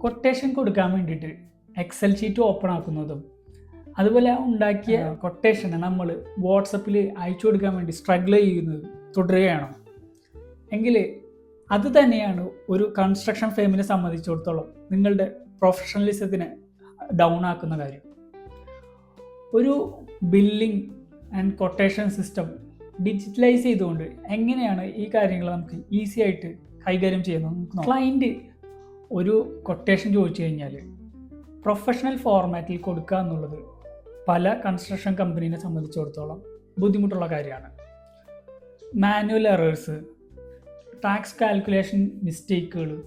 Quotation കൊടുക്കാൻ വേണ്ടിയിട്ട് Excel sheet open ആക്കുന്നതും അതുപോലെ ഉണ്ടാക്കിയ കൊട്ടേഷനെ നമ്മൾ വാട്സപ്പിൽ അയച്ചു കൊടുക്കാൻ വേണ്ടി സ്ട്രഗിൾ ചെയ്യുന്നത് തുടരുകയാണോ. എങ്കിൽ അത് തന്നെയാണ് ഒരു കൺസ്ട്രക്ഷൻ ഫേമിനെ സംബന്ധിച്ചിടത്തോളം നിങ്ങളുടെ പ്രൊഫഷണലിസത്തിനെ ഡൗൺ ആക്കുന്ന കാര്യം. ഒരു billing and quotation system digitalise ചെയ്തുകൊണ്ട് എങ്ങനെയാണ് ഈ കാര്യങ്ങൾ നമുക്ക് ഈസി ആയിട്ട് കൈകാര്യം ചെയ്യുന്നത്? ക്ലയന്റ് ഒരു കൊട്ടേഷൻ ചോദിച്ചു കഴിഞ്ഞാൽ പ്രൊഫഷണൽ ഫോർമാറ്റിൽ കൊടുക്കുക എന്നുള്ളത് പല കൺസ്ട്രക്ഷൻ കമ്പനീനെ സംബന്ധിച്ചിടത്തോളം ബുദ്ധിമുട്ടുള്ള കാര്യമാണ്. മാനുവൽ എറേഴ്സ് ടാക്സ് കാൽക്കുലേഷൻ മിസ്റ്റേക്കുകൾ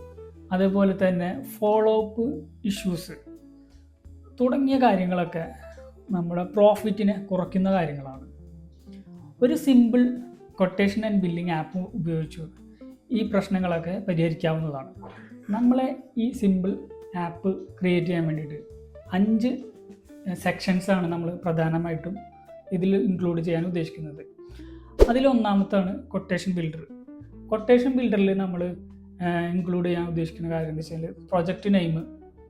അതേപോലെ തന്നെ ഫോളോ അപ്പ് ഇഷ്യൂസ് തുടങ്ങിയ കാര്യങ്ങളൊക്കെ നമ്മുടെ പ്രോഫിറ്റിനെ കുറയ്ക്കുന്ന കാര്യങ്ങളാണ്. ഒരു simple quotation and billing app ഉപയോഗിച്ച് ഈ പ്രശ്നങ്ങളൊക്കെ പരിഹരിക്കാവുന്നതാണ്. നമ്മളെ ഈ സിമ്പിൾ ആപ്പ് ക്രിയേറ്റ് ചെയ്യാൻ വേണ്ടിയിട്ട് അഞ്ച് സെക്ഷൻസാണ് നമ്മൾ പ്രധാനമായിട്ടും ഇതിൽ ഇൻക്ലൂഡ് ചെയ്യാൻ ഉദ്ദേശിക്കുന്നത്. അതിലൊന്നാമത്താണ് കൊട്ടേഷൻ ബിൽഡർ കൊട്ടേഷൻ ബിൽഡറിൽ നമ്മൾ ഇൻക്ലൂഡ് ചെയ്യാൻ ഉദ്ദേശിക്കുന്ന കാര്യം എന്താ വെച്ചാൽ പ്രൊജക്റ്റ് നെയിം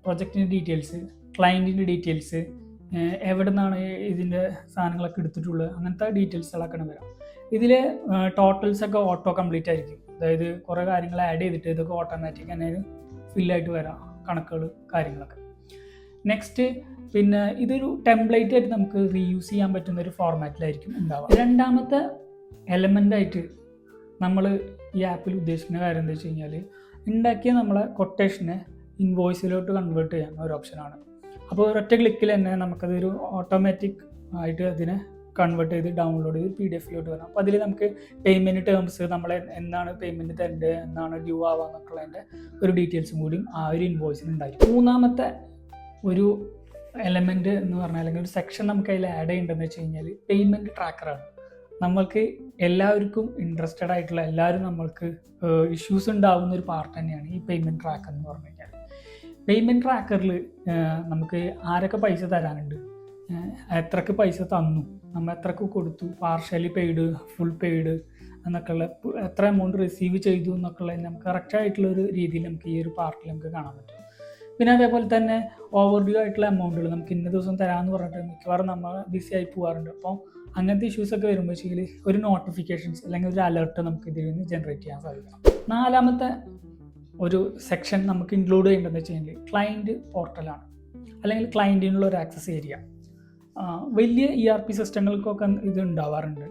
പ്രൊജക്റ്റിന്റെ ഡീറ്റെയിൽസ് ക്ലയന്റിന്റെ ഡീറ്റെയിൽസ് എവിടെ നിന്നാണ് ഇതിന്റെ സാധനങ്ങളൊക്കെ എടുത്തിട്ടുള്ളത്? അങ്ങനത്തെ ഡീറ്റെയിൽസുകളൊക്കെ വരാം. ഇതിൽ ടോട്ടൽസ് ഒക്കെ ഓട്ടോ കംപ്ലീറ്റ് ആയിരിക്കും. അതായത് കുറേ കാര്യങ്ങൾ ആഡ് ചെയ്തിട്ട് ഇതൊക്കെ ഓട്ടോമാറ്റിക് തന്നെ ഫില്ലായിട്ട് വരാം കണക്കുകൾ കാര്യങ്ങളൊക്കെ. നെക്സ്റ്റ് പിന്നെ ഇതൊരു ടെംപ്ലേറ്റ് ആയിട്ട് നമുക്ക് റീയൂസ് ചെയ്യാൻ പറ്റുന്ന ഒരു ഫോർമാറ്റിലായിരിക്കും ഉണ്ടാവുക. രണ്ടാമത്തെ എലമെന്റ് ആയിട്ട് നമ്മൾ ഈ ആപ്പിൽ ഉദ്ദേശിക്കുന്ന കാര്യം എന്താ വെച്ച് കഴിഞ്ഞാൽ ഉണ്ടാക്കിയ നമ്മളെ കൊട്ടേഷനെ ഇൻവോയ്സിലോട്ട് കൺവേർട്ട് ചെയ്യാൻ ഒരു ഓപ്ഷനാണ് അപ്പോൾ ഒരൊറ്റ ക്ലിക്കിൽ തന്നെ നമുക്കതൊരു ഓട്ടോമാറ്റിക് ആയിട്ട് അതിനെ കൺവേർട്ട് ചെയ്ത് ഡൗൺലോഡ് ചെയ്ത് പി ഡി എഫിലോട്ട് വരാം അപ്പോൾ അതിൽ നമുക്ക് പേയ്മെന്റ് ടേംസ് നമ്മൾ എന്നാണ് പേയ്മെന്റ് തരേണ്ടത് എന്നാണ് ഡ്യൂ ആവുക എന്നൊക്കെയുള്ളതിന്റെ ഒരു ഡീറ്റെയിൽസും കൂടി ആ ഒരു ഇൻവോയ്സിന് ഉണ്ടായിരിക്കും. മൂന്നാമത്തെ ഒരു എലമെന്റ് എന്ന് പറഞ്ഞാൽ അല്ലെങ്കിൽ ഒരു സെക്ഷൻ നമുക്ക് അതിൽ ആഡ് ചെയ്യേണ്ടതെന്ന് വെച്ച് കഴിഞ്ഞാൽ പേയ്മെന്റ് ട്രാക്കറാണ് നമ്മൾക്ക് എല്ലാവർക്കും ഇൻട്രസ്റ്റഡ് ആയിട്ടുള്ള എല്ലാവരും നമ്മൾക്ക് ഇഷ്യൂസ് ഉണ്ടാകുന്ന ഒരു പാർട്ട് തന്നെയാണ് ഈ പേയ്മെന്റ് ട്രാക്കർ എന്ന് പറഞ്ഞു കഴിഞ്ഞാൽ. പേയ്മെന്റ് ട്രാക്കറിൽ നമുക്ക് ആരൊക്കെ പൈസ തരാനുണ്ട്? എത്രക്ക് പൈസ തന്നു? നമ്മൾ എത്രക്ക് കൊടുത്തു? പാർഷ്യലി പെയ്ഡ് ഫുൾ പെയ്ഡ് എന്നൊക്കെയുള്ള എത്ര എമൗണ്ട് റിസീവ് ചെയ്തു എന്നൊക്കെയുള്ള നമുക്ക് കറക്റ്റായിട്ടുള്ളൊരു രീതിയിൽ നമുക്ക് ഈ ഒരു പാർട്ടിൽ നമുക്ക് കാണാൻ പറ്റും. പിന്നെ അതേപോലെ തന്നെ ഓവർ ഡ്യൂ ആയിട്ടുള്ള എമൗണ്ടുകൾ നമുക്ക് ഇന്ന ദിവസം തരാമെന്ന് പറഞ്ഞിട്ട് മിക്കവാറും നമ്മൾ ബിസി ആയി പോകാറുണ്ട് അപ്പോൾ അങ്ങനത്തെ ഇഷ്യൂസൊക്കെ വെച്ചാൽ ഒരു നോട്ടിഫിക്കേഷൻസ് അല്ലെങ്കിൽ ഒരു അലേർട്ട് നമുക്ക് ഇതിൽ നിന്ന് ജനറേറ്റ് ചെയ്യാൻ സാധിക്കണം. നാലാമത്തെ ഒരു സെക്ഷൻ നമുക്ക് ഇൻക്ലൂഡ് ചെയ്യേണ്ടതെന്ന് വെച്ച് കഴിഞ്ഞാൽ ക്ലയന്റ് പോർട്ടലാണ് അല്ലെങ്കിൽ ക്ലയന്റിനുള്ള ഒരു ആക്സസ് ഏരിയ വലിയ ഇ ആർ പി സിസ്റ്റങ്ങൾക്കൊക്കെ ഇത് ഉണ്ടാവാറുണ്ട്.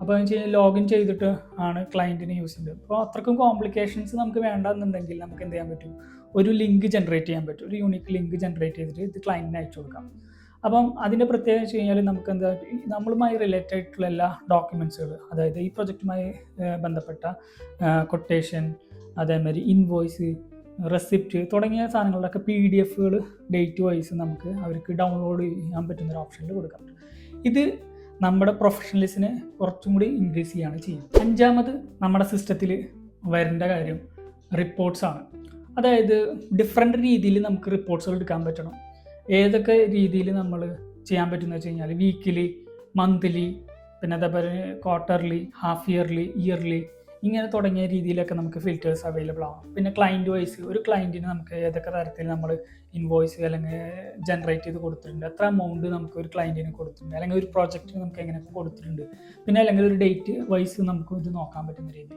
അപ്പോൾ എന്ന് വെച്ച് കഴിഞ്ഞാൽ ലോഗിൻ ചെയ്തിട്ട് ആണ് ക്ലയന്റിനെ യൂസ് ചെയ്യുന്നത്. അപ്പോൾ അത്രക്കും കോംപ്ലിക്കേഷൻസ് നമുക്ക് വേണ്ടെന്നുണ്ടെങ്കിൽ നമുക്ക് എന്ത് ചെയ്യാൻ പറ്റും? ഒരു ലിങ്ക് ജനറേറ്റ് ചെയ്യാൻ പറ്റും. ഒരു യൂണിക് ലിങ്ക് ജനറേറ്റ് ചെയ്തിട്ട് ഇത് ക്ലയന്റിന് അയച്ചു കൊടുക്കാം. അപ്പം അതിന്റെ പ്രത്യേകത വെച്ച് കഴിഞ്ഞാൽ നമുക്ക് എന്താ നമ്മളുമായി റിലേറ്റഡ് ആയിട്ടുള്ള എല്ലാ ഡോക്യുമെൻസുകൾ അതായത് ഈ പ്രൊജക്റ്റുമായി ബന്ധപ്പെട്ട കൊട്ടേഷൻ അതേമാതിരി ഇൻവോയ്സ് റെസിപ്റ്റ് തുടങ്ങിയ സാധനങ്ങളുടെയൊക്കെ പി ഡി എഫുകൾ ഡേറ്റ് വൈസ് നമുക്ക് അവർക്ക് ഡൗൺലോഡ് ചെയ്യാൻ പറ്റുന്ന ഒരു ഓപ്ഷനിൽ കൊടുക്കാം. ഇത് നമ്മുടെ പ്രൊഫഷണലിസിനെ കുറച്ചും കൂടി ഇൻക്രീസ് ചെയ്യാണ് ചെയ്യുന്നത്. അഞ്ചാമത് നമ്മുടെ സിസ്റ്റത്തിൽ വരേണ്ട കാര്യം റിപ്പോർട്ട്സ് ആണ്. അതായത് ഡിഫറെന്റ് രീതിയിൽ നമുക്ക് റിപ്പോർട്ട്സുകൾ എടുക്കാൻ പറ്റണം. ഏതൊക്കെ രീതിയിൽ നമ്മൾ ചെയ്യാൻ പറ്റുന്ന വെച്ച് കഴിഞ്ഞാൽ വീക്കിലി മന്ത്ലി പിന്നെ അതേപോലെ ക്വാർട്ടർലി ഹാഫ് ഇയർലി ഇയർലി ഇങ്ങനെ തുടങ്ങിയ രീതിയിലൊക്കെ നമുക്ക് ഫിൽറ്റേഴ്സ് അവൈലബിൾ ആവും. പിന്നെ ക്ലയന്റ് വൈസ് ഒരു ക്ലയന്റിന് നമുക്ക് ഏതൊക്കെ തരത്തിൽ നമ്മൾ ഇൻവോയ്സ് അല്ലെങ്കിൽ ജനറേറ്റ് ചെയ്ത് കൊടുത്തിട്ടുണ്ട് എത്ര എമൗണ്ട് നമുക്ക് ഒരു ക്ലയന്റിന് കൊടുത്തിട്ടുണ്ട് അല്ലെങ്കിൽ ഒരു പ്രോജക്റ്റിന് നമുക്ക് എങ്ങനെയൊക്കെ കൊടുത്തിട്ടുണ്ട് പിന്നെ അല്ലെങ്കിൽ ഒരു ഡേറ്റ് വൈസ് നമുക്ക് ഇത് നോക്കാൻ പറ്റുന്ന രീതി.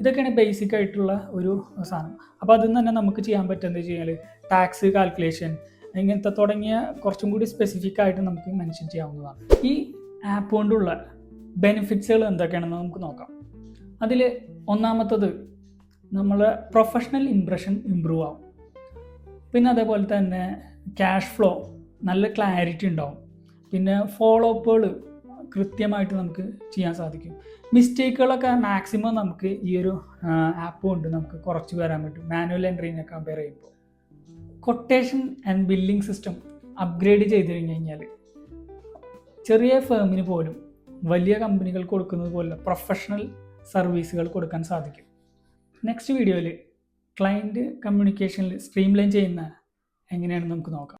ഇതൊക്കെയാണ് ബേസിക് ആയിട്ടുള്ള ഒരു സാധനം. അപ്പോൾ അതിൽ നിന്ന് തന്നെ നമുക്ക് ചെയ്യാൻ പറ്റുന്നത് വെച്ച് കഴിഞ്ഞാൽ ടാക്സ് കാൽക്കുലേഷൻ ഇങ്ങനത്തെ തുടങ്ങിയ കുറച്ചും കൂടി സ്പെസിഫിക് ആയിട്ട് നമുക്ക് മെൻഷൻ ചെയ്യാവുന്നതാണ്. ഈ ആപ്പ് കൊണ്ടുള്ള ബെനിഫിറ്റ്സുകൾ എന്തൊക്കെയാണെന്ന് നമുക്ക് നോക്കാം. അതിൽ ഒന്നാമത്തത് നമ്മൾ പ്രൊഫഷണൽ ഇംപ്രഷൻ ഇമ്പ്രൂവ് ആവും. പിന്നെ അതേപോലെ തന്നെ ക്യാഷ് ഫ്ലോ നല്ല ക്ലാരിറ്റി ഉണ്ടാവും. പിന്നെ ഫോളോ അപ്പുകൾ കൃത്യമായിട്ട് നമുക്ക് ചെയ്യാൻ സാധിക്കും. മിസ്റ്റേക്കുകളൊക്കെ മാക്സിമം നമുക്ക് ഈ ഒരു ആപ്പ് കൊണ്ട് നമുക്ക് കുറച്ച് വരാൻ പറ്റും. മാനുവൽ എൻട്രീനെ കമ്പയർ ചെയ്യുമ്പോൾ. Quotation and billing system upgrade ചെയ്ത് കഴിഞ്ഞ് കഴിഞ്ഞാൽ ചെറിയ ഫേമിന് പോലും വലിയ കമ്പനികൾ കൊടുക്കുന്നത് പോലെ പ്രൊഫഷണൽ സർവീസുകൾ കൊടുക്കാൻ സാധിക്കും. നെക്സ്റ്റ് വീഡിയോയിൽ ക്ലയന്റ് കമ്മ്യൂണിക്കേഷനിൽ സ്ട്രീം ലൈൻ ചെയ്യുന്ന എങ്ങനെയാണെന്ന് നമുക്ക് നോക്കാം.